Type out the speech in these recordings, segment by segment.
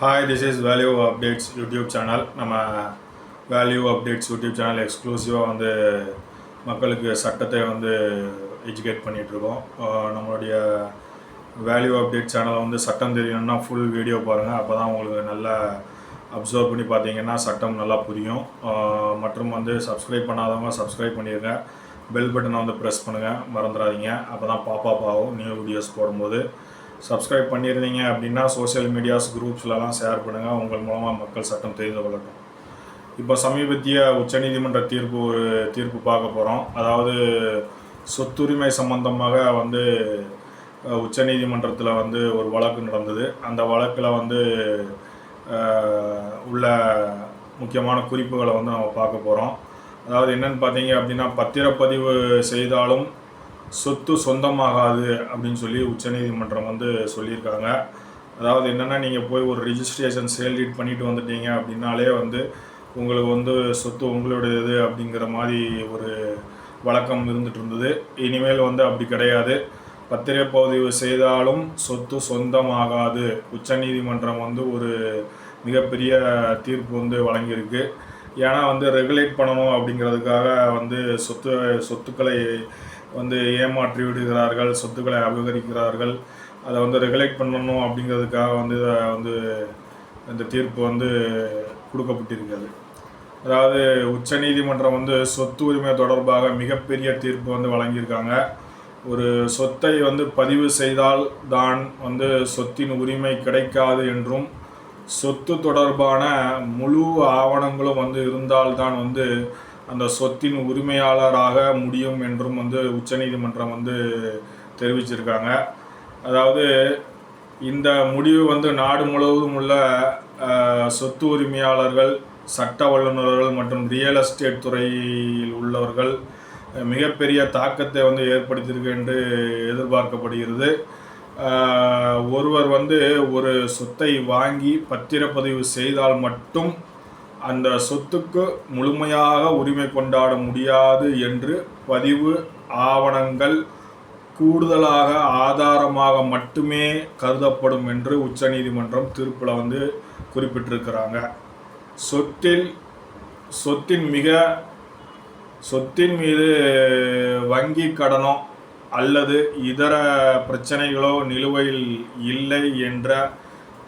Hi this is value updates YouTube channel நம்ம value updates YouTube channel எக்ஸ்க்ளூசிவாக வந்து மக்களுக்கு சட்டத்தை வந்து எஜுகேட் பண்ணிகிட்ருக்கோம் நம்மளுடைய வேல்யூ அப்டேட் சேனலை வந்து சட்டம் தெரியணும்னா ஃபுல் வீடியோ பாருங்கள் அப்போ தான் உங்களுக்கு நல்லா அப்சர்வ் பண்ணி பார்த்தீங்கன்னா சட்டம் நல்லா புரியும். மற்றும் வந்து சப்ஸ்கிரைப் பண்ணாதவங்க சப்ஸ்கிரைப் பண்ணிடுங்க பெல் பட்டனை வந்து ப்ரெஸ் பண்ணுங்கள் மறந்துடாதீங்க. அப்போ தான் பாப்பாப் ஆகும். நியூ வீடியோஸ் போடும்போது. சப்ஸ்கிரைப் பண்ணியிருந்தீங்க அப்படின்னா சோஷியல் மீடியாஸ் குரூப்ஸ்லலாம் ஷேர் பண்ணுங்கள் உங்கள் மூலமாக மக்கள் சட்டம் தெரிந்து கொள்ளட்டும். இப்போ சமீபத்திய உச்சநீதிமன்ற தீர்ப்பு ஒரு தீர்ப்பு பார்க்க போகிறோம் அதாவது சொத்துரிமை சம்பந்தமாக வந்து உச்சநீதிமன்றத்தில் வந்து ஒரு வழக்கு நடந்தது. அந்த வழக்கில் வந்து உள்ள முக்கியமான குறிப்புகளை வந்து நம்ம பார்க்க போகிறோம் அதாவது என்னென்னு பார்த்தீங்க அப்படின்னா பத்திரப்பதிவு செய்தாலும் சொத்து சொந்தமாகாது அப்படின்னு சொல்லி உச்சநீதிமன்றம் வந்து சொல்லியிருக்காங்க. அதாவது என்னென்னா நீங்கள் போய் ஒரு ரிஜிஸ்ட்ரேஷன் சேல் டீட் பண்ணிட்டு வந்துட்டீங்க அப்படின்னாலே வந்து உங்களுக்கு வந்து சொத்து உங்களுடையது அப்படிங்கிற மாதிரி ஒரு வழக்கம் இருந்துட்டு இருந்தது. இனிமேல் வந்து அப்படி கிடையாது. பத்திரப்பதிவு செய்தாலும் சொத்து சொந்தமாகாது. உச்சநீதிமன்றம் வந்து ஒரு மிகப்பெரிய தீர்ப்பு வந்து வழங்கியிருக்கு. ஏன்னா வந்து ரெகுலேட் பண்ணணும் அப்படிங்கிறதுக்காக வந்து சொத்து சொத்துக்களை வந்து ஏமாற்றி விடுகிறார்கள் சொத்துக்களை அபகரிக்கிறார்கள். அதை வந்து ரெகுலேட் பண்ணணும் அப்படிங்கிறதுக்காக வந்து இதை வந்து இந்த தீர்ப்பு வந்து கொடுக்கப்பட்டிருக்கிறது. அதாவது உச்சநீதிமன்றம் வந்து சொத்து உரிமை தொடர்பாக மிகப்பெரிய தீர்ப்பு வந்து வழங்கியிருக்காங்க. ஒரு சொத்தை வந்து பதிவு செய்தால் தான் வந்து சொத்தின் உரிமை கிடைக்காது என்றும் சொத்து தொடர்பான முழு ஆவணங்களும் வந்து இருந்தால்தான் வந்து அந்த சொத்தின் உரிமையாளராக முடியும் என்றும் வந்து உச்சநீதிமன்றம் வந்து தெரிவிச்சிருக்காங்க. அதாவது இந்த முடிவு வந்து நாடு முழுவதும் உள்ள சொத்து உரிமையாளர்கள் சட்ட வல்லுநர்கள் மற்றும் ரியல் எஸ்டேட் துறையில் உள்ளவர்கள் மிகப்பெரிய தாக்கத்தை வந்து ஏற்படுத்தியிருக்கு என்று எதிர்பார்க்கப்படுகிறது. ஒருவர் வந்து ஒரு சொத்தை வாங்கி பத்திரப்பதிவு செய்தால் மட்டும் அந்த சொத்துக்கு முழுமையாக உரிமை கொண்டாட முடியாது என்று பதிவு ஆவணங்கள் கூடுதலாக ஆதாரமாக மட்டுமே கருதப்படும் என்று உச்சநீதிமன்றம் தீர்ப்பில் வந்து குறிப்பிட்டிருக்கிறாங்க. சொத்தில் சொத்தின் மிக சொத்தின் மீது வங்கி கடனோ அல்லது இதர பிரச்சனைகளோ நிலுவையில் இல்லை என்ற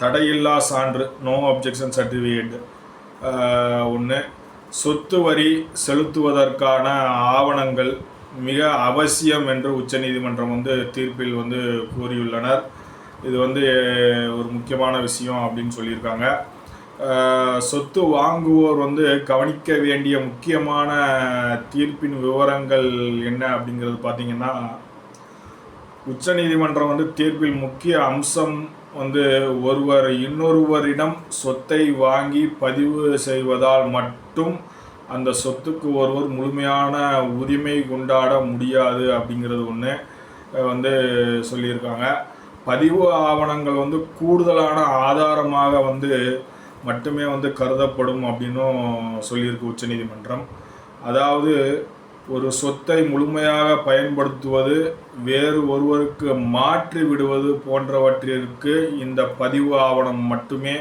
தடையில்லா சான்று நோ அப்ஜெக்ஷன் சர்டிஃபிகேட் ஒன்று சொத்து வரி செலுத்துவதற்கான ஆவணங்கள் மிக அவசியம் என்று உச்சநீதிமன்றம் வந்து தீர்ப்பில் வந்து கூறியுள்ளனர். இது வந்து ஒரு முக்கியமான விஷயம் அப்படின்னு சொல்லியிருக்காங்க. சொத்து வாங்குவோர் வந்து கவனிக்க வேண்டிய முக்கியமான தீர்ப்பின் விவரங்கள் என்ன அப்படிங்கிறது பார்த்திங்கன்னா உச்சநீதிமன்றம் வந்து தீர்ப்பில் முக்கிய அம்சம் வந்து ஒருவர் இன்னொருவரிடம் சொத்தை வாங்கி பதிவு செய்வதால் மட்டும் அந்த சொத்துக்கு ஒருவர் முழுமையான உரிமை கொண்டாட முடியாது அப்படிங்கிறது ஒன்று வந்து சொல்லியிருக்காங்க. பதிவு ஆவணங்கள் வந்து கூடுதலான ஆதாரமாக வந்து மட்டுமே வந்து கருதப்படும் அப்படின்னும் சொல்லியிருக்கு உச்சநீதிமன்றம். அதாவது ஒரு சொத்தை முழுமையாக பயன்படுத்துவது வேறு ஒருவருக்கு மாற்றி விடுவது போன்றவற்றிற்கு இந்த பதிவு ஆவணம் மட்டுமே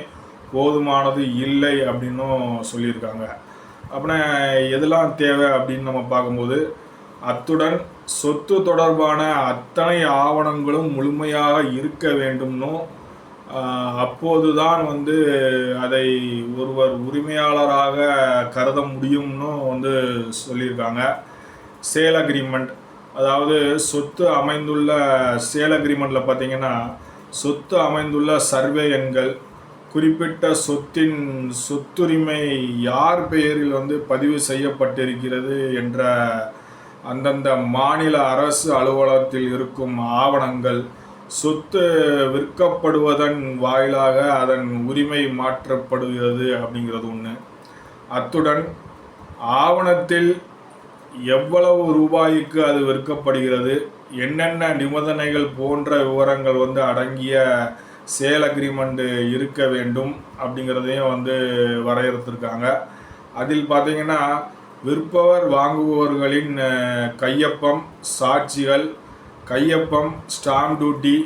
போதுமானது இல்லை அப்படின்னும் சொல்லியிருக்காங்க. அப்படின்னா எதெல்லாம் தேவை அப்படின்னு நம்ம பார்க்கும்போது அத்துடன் சொத்து தொடர்பான அத்தனை ஆவணங்களும் முழுமையாக இருக்க வேண்டும்னும் அப்போதுதான் வந்து அதை ஒருவர் உரிமையாளராக கருத முடியும்னு வந்து சொல்லியிருக்காங்க. சேல் அக்ரிமெண்ட் அதாவது சொத்து அமைந்துள்ள சேல் அக்ரிமெண்ட்டில் பார்த்தீங்கன்னா சொத்து அமைந்துள்ள சர்வே எண்கள் குறிப்பிட்ட சொத்தின் சொத்துரிமை யார் பெயரில் வந்து பதிவு செய்யப்பட்டிருக்கிறது என்ற அந்தந்த மாநில அரசு அலுவலகத்தில் இருக்கும் ஆவணங்கள் சொத்து விற்கப்படுவதன் வாயிலாக அதன் உரிமை மாற்றப்படுகிறது அப்படிங்கிறது ஒன்று அத்துடன் ஆவணத்தில் எவ்வளவு ரூபாய்க்கு அது விற்கப்படுகிறது? என்னென்ன நிபந்தனைகள் போன்ற விவரங்கள் வந்து அடங்கிய சேல் அக்ரிமெண்ட் இருக்க வேண்டும் அப்படிங்கிறதையும் வந்து வரையறுத்திருக்காங்க. அதில் பார்த்தீங்கன்னா விற்பவர் வாங்குபவர்களின் கையொப்பம் சாட்சிகள் கையொப்பம் ஸ்டாம்ப் டியூட்டி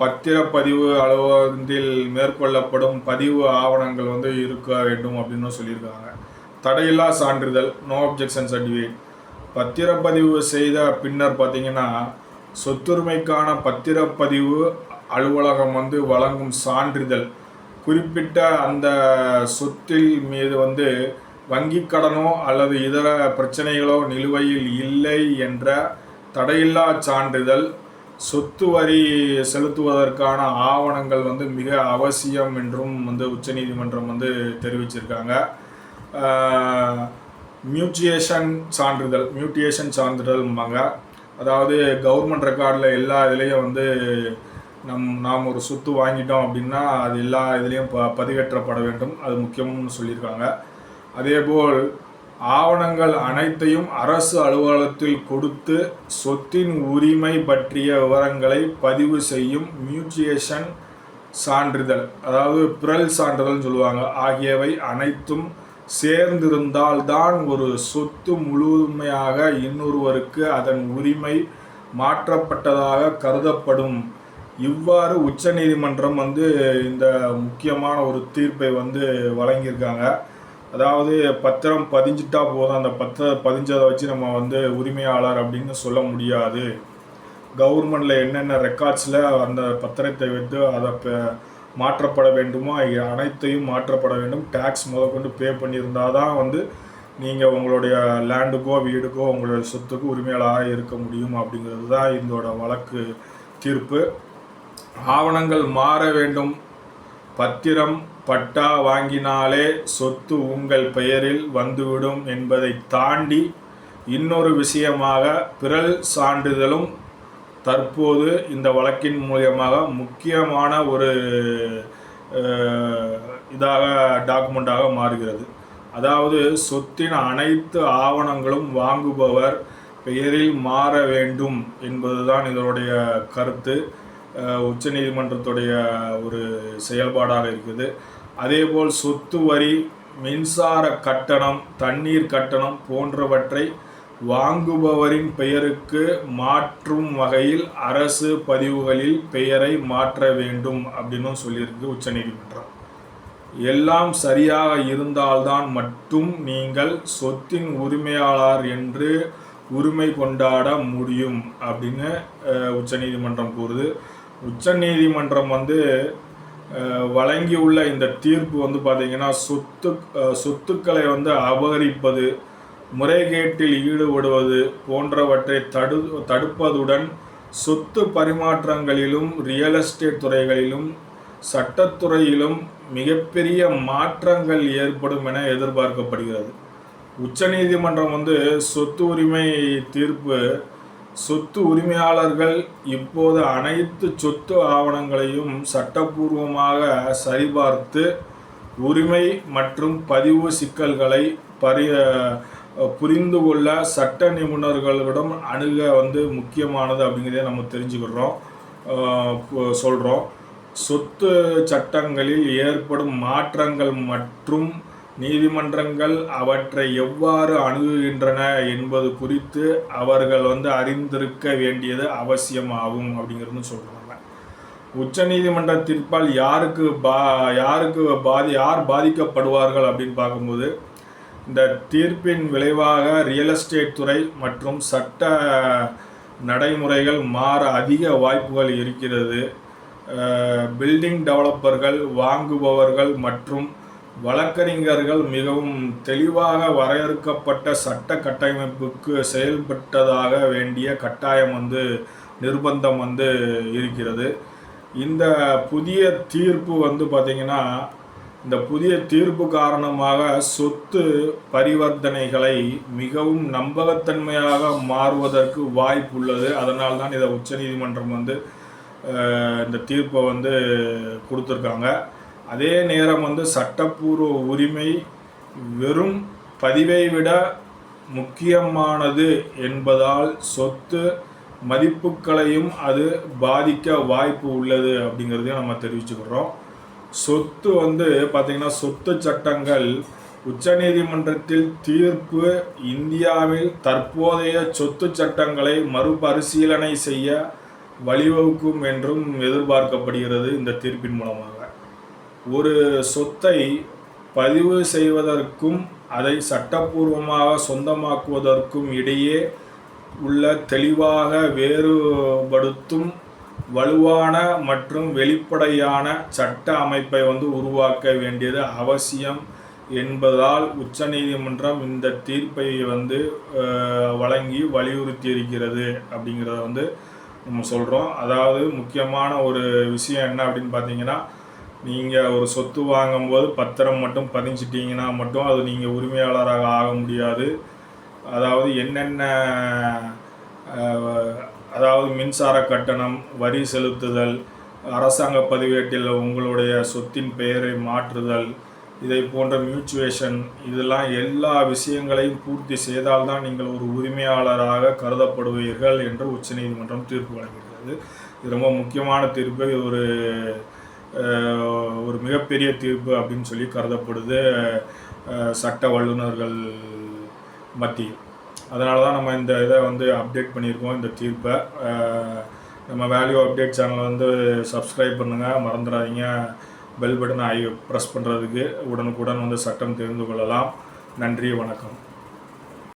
பத்திரப்பதிவு அலுவலகத்தில் மேற்கொள்ளப்படும் பதிவு ஆவணங்கள் வந்து இருக்க வேண்டும் அப்படின்னு சொல்லியிருக்காங்க. தடையில்லா சான்றிதழ் நோ அப்ஜெக்ஷன் சர்டிஃபிகேட் பத்திரப்பதிவு செய்த பின்னர் பார்த்தீங்கன்னா சொத்துரிமைக்கான பத்திரப்பதிவு அலுவலகம் வந்து வழங்கும் சான்றிதழ். குறிப்பிட்ட அந்த சொத்தில் மீது வந்து வங்கி கடனோ அல்லது இதர பிரச்சனைகளோ நிலுவையில் இல்லை என்ற தடையில்லா சான்றிதழ் சொத்து வரி செலுத்துவதற்கான ஆவணங்கள் வந்து மிக அவசியம் என்றும் வந்து உச்சநீதிமன்றம் வந்து தெரிவிச்சிருக்காங்க. மியூட்டியேஷன் சான்றிதழ் மியூட்டியேஷன் சான்றிதழ்ம்பாங்க அதாவது கவர்மெண்ட் ரெக்கார்டில் எல்லா இதுலேயும் வந்து நம் நாம் ஒரு சொத்து வாங்கிட்டோம் அப்படின்னா அது எல்லா இதுலேயும் ப பதிவேற்றப்பட வேண்டும். அது முக்கியம்னு சொல்லியிருக்காங்க. அதேபோல் ஆவணங்கள் அனைத்தையும் அரசு அலுவலகத்தில் கொடுத்து சொத்தின் உரிமை பற்றிய விவரங்களை பதிவு செய்யும் மியூட்டியேஷன் சான்றிதழ் அதாவது பிறல் சான்றிதழ்னு சொல்லுவாங்க. ஆகியவை அனைத்தும் சேர்ந்திருந்தால்தான் ஒரு சொத்து முழுமையாக இன்னொருவருக்கு அதன் உரிமை மாற்றப்பட்டதாக கருதப்படும். இவ்வாறு உச்சநீதிமன்றம் வந்து இந்த முக்கியமான ஒரு தீர்ப்பை வந்து வழங்கியிருக்காங்க. அதாவது பத்திரம் பதிஞ்சிட்டா போதும். அந்த பத்திர பதிஞ்சதை வச்சு நம்ம வந்து உரிமையாளர் அப்படின்னு சொல்ல முடியாது. கவர்மெண்டில் என்னென்ன ரெக்கார்ட்ஸில் அந்த பத்திரத்தை வைத்து அதை இப்போ மாற்றப்பட வேண்டுமோ? அனைத்தையும் மாற்றப்பட வேண்டும். டேக்ஸ் முதற்கொண்டு பே பண்ணியிருந்தால் தான் வந்து நீங்கள் உங்களுடைய லேண்டுக்கோ வீடுக்கோ உங்களுடைய சொத்துக்கு உரிமையாளராக இருக்க முடியும் அப்படிங்கிறது தான் இதோட வழக்கு தீர்ப்பு. ஆவணங்கள் மாற வேண்டும். பத்திரம் பட்டா வாங்கினாலே சொத்து உங்கள் பெயரில் வந்துவிடும் என்பதை தாண்டி இன்னொரு விஷயமாக பிறல் சான்றிதழும் தற்போது இந்த வழக்கின் மூலியமாக முக்கியமான ஒரு இதாக டாக்குமெண்ட்டாக மாறுகிறது. அதாவது சொத்தின் அனைத்து ஆவணங்களும் வாங்குபவர் பெயரில் மாற வேண்டும் என்பதுதான் இதனுடைய கருத்து. உச்சநீதிமன்றத்துடைய ஒரு செயல்பாடாக இருக்குது. அதேபோல் சொத்து வரி மின்சார கட்டணம் தண்ணீர் கட்டணம் போன்றவற்றை வாங்குபவரின் பெயருக்கு மாற்றும் வகையில் அரசு பதிவுகளில் பெயரை மாற்ற வேண்டும் அப்படின்னும் சொல்லியிருக்கு உச்சநீதிமன்றம் எல்லாம் சரியாக இருந்தால்தான் மட்டும் நீங்கள் சொத்தின் உரிமையாளர் என்று உரிமை கொண்டாட முடியும் அப்படின்னு உச்சநீதிமன்றம் கூறுது. உச்சநீதிமன்றம் வந்து வழங்கியுள்ள இந்த தீர்ப்பு வந்து பார்த்தீங்கன்னா சொத்து சொத்துக்களை வந்து அபகரிப்பது முறைகேட்டில் ஈடுபடுவது போன்றவற்றை தடு தடுப்பதுடன் சொத்து பரிமாற்றங்களிலும் ரியல் எஸ்டேட் துறைகளிலும் சட்டத்துறையிலும் மிகப்பெரிய மாற்றங்கள் ஏற்படும் என எதிர்பார்க்கப்படுகிறது. உச்சநீதிமன்றம் வந்து சொத்து உரிமை தீர்ப்பு சொத்து உரிமையாளர்கள் இப்போது அனைத்து சொத்து ஆவணங்களையும் சட்டபூர்வமாக சரிபார்த்து உரிமை மற்றும் பதிவு சிக்கல்களை பரி புரிந்து கொள்ள சட்ட நிபுணர்களிடம் அணுக வந்து முக்கியமானது அப்படிங்கிறத நம்ம தெரிஞ்சுக்கிறோம் சொல்கிறோம் சொத்து சட்டங்களில் ஏற்படும் மாற்றங்கள் மற்றும் நீதிமன்றங்கள் அவற்றை எவ்வாறு அணுகுகின்றன என்பது குறித்து அவர்கள் வந்து அறிந்திருக்க வேண்டியது அவசியமாகும் அப்படிங்கிறது சொல்கிறாங்க உச்சநீதிமன்ற தீர்ப்பால் யாருக்கு பா யாருக்கு பாதி யார் பாதிக்கப்படுவார்கள் அப்படின்னு பார்க்கும்போது இந்த தீர்ப்பின் விளைவாக ரியல் எஸ்டேட் துறை மற்றும் சட்ட நடைமுறைகள் மாற அதிக வாய்ப்புகள் இருக்கிறது. பில்டிங் டெவலப்பர்கள் வாங்குபவர்கள் மற்றும் வழக்கறிஞர்கள் மிகவும் தெளிவாக வரையறுக்கப்பட்ட சட்ட கட்டமைப்புக்கு செயல்பட்டதாக வேண்டிய கட்டாயம் வந்து நிர்பந்தம் வந்து இருக்கிறது. இந்த புதிய தீர்ப்பு வந்து பார்த்திங்கன்னா இந்த புதிய தீர்ப்பு காரணமாக சொத்து பரிவர்த்தனைகளை மிகவும் நம்பகத்தன்மையாக மாறுவதற்கு வாய்ப்பு உள்ளது அதனால் தான் இதை உச்சநீதிமன்றம் வந்து இந்த தீர்ப்பை வந்து கொடுத்துருக்காங்க. அதே நேரம் வந்து சட்டப்பூர்வ உரிமை வெறும் பதிவை விட முக்கியமானது என்பதால் சொத்து மதிப்புகளையும் அது பாதிக்க வாய்ப்பு உள்ளது அப்படிங்கிறதையும் நம்ம தெரிவிச்சுக்கிறோம். சொத்து வந்து பார்த்திங்கன்னா சொத்து சட்டங்கள். உச்சநீதிமன்றத்தில் தீர்ப்பு இந்தியாவில் தற்போதைய சொத்து சட்டங்களை மறுபரிசீலனை செய்ய வழிவகுக்கும் என்றும் எதிர்பார்க்கப்படுகிறது இந்த தீர்ப்பின் மூலமாக. ஒரு சொத்தை பதிவு செய்வதற்கும் அதை சட்டப்பூர்வமாக சொந்தமாக்குவதற்கும் இடையே உள்ள தெளிவாக வேறுபடுத்தும் வலுவான மற்றும் வெளிப்படையான சட்ட அமைப்பை வந்து உருவாக்க வேண்டியது அவசியம் என்பதால் உச்சநீதிமன்றம் இந்த தீர்ப்பை வந்து வழங்கி வலியுறுத்தி இருக்கிறது அப்படிங்கிறத வந்து நம்ம சொல்கிறோம் அதாவது முக்கியமான ஒரு விஷயம் என்ன அப்படின்னு பார்த்தீங்கன்னா நீங்கள் ஒரு சொத்து வாங்கும்போது பத்திரம் மட்டும் பதிஞ்சிட்டிங்கன்னா மட்டும் அது நீங்கள் உரிமையாளராக ஆக முடியாது. அதாவது என்னென்ன அதாவது மின்சார கட்டணம் வரி செலுத்துதல் அரசாங்க பதிவேட்டில் உங்களுடைய சொத்தின் பெயரை மாற்றுதல் இதை போன்ற மியூச்சுவேஷன் இதெல்லாம் எல்லா விஷயங்களையும் பூர்த்தி செய்தால்தான் நீங்கள் ஒரு உரிமையாளராக கருதப்படுவீர்கள் என்று உச்சநீதிமன்றம் தீர்ப்பு வழங்கியிருக்கிறது இது ரொம்ப முக்கியமான தீர்ப்பு. இது ஒரு ஒரு மிகப்பெரிய தீர்ப்பு அப்படின்னு சொல்லி கருதப்படுது சட்ட வல்லுநர்கள் மத்தியில். அதனால தான் நம்ம இந்த இதை வந்து அப்டேட் பண்ணியிருக்கோம் இந்த தீர்ப்பை. நம்ம வேல்யூ அப்டேட் சேனலை வந்து சப்ஸ்கிரைப் பண்ணுங்கள் மறந்துடாதீங்க. பெல் பட்டன் ஐ ப்ரெஸ் பண்ணுறதுக்கு உடனுக்குடன் வந்து சட்டம் தெரிந்து கொள்ளலாம். நன்றி வணக்கம்.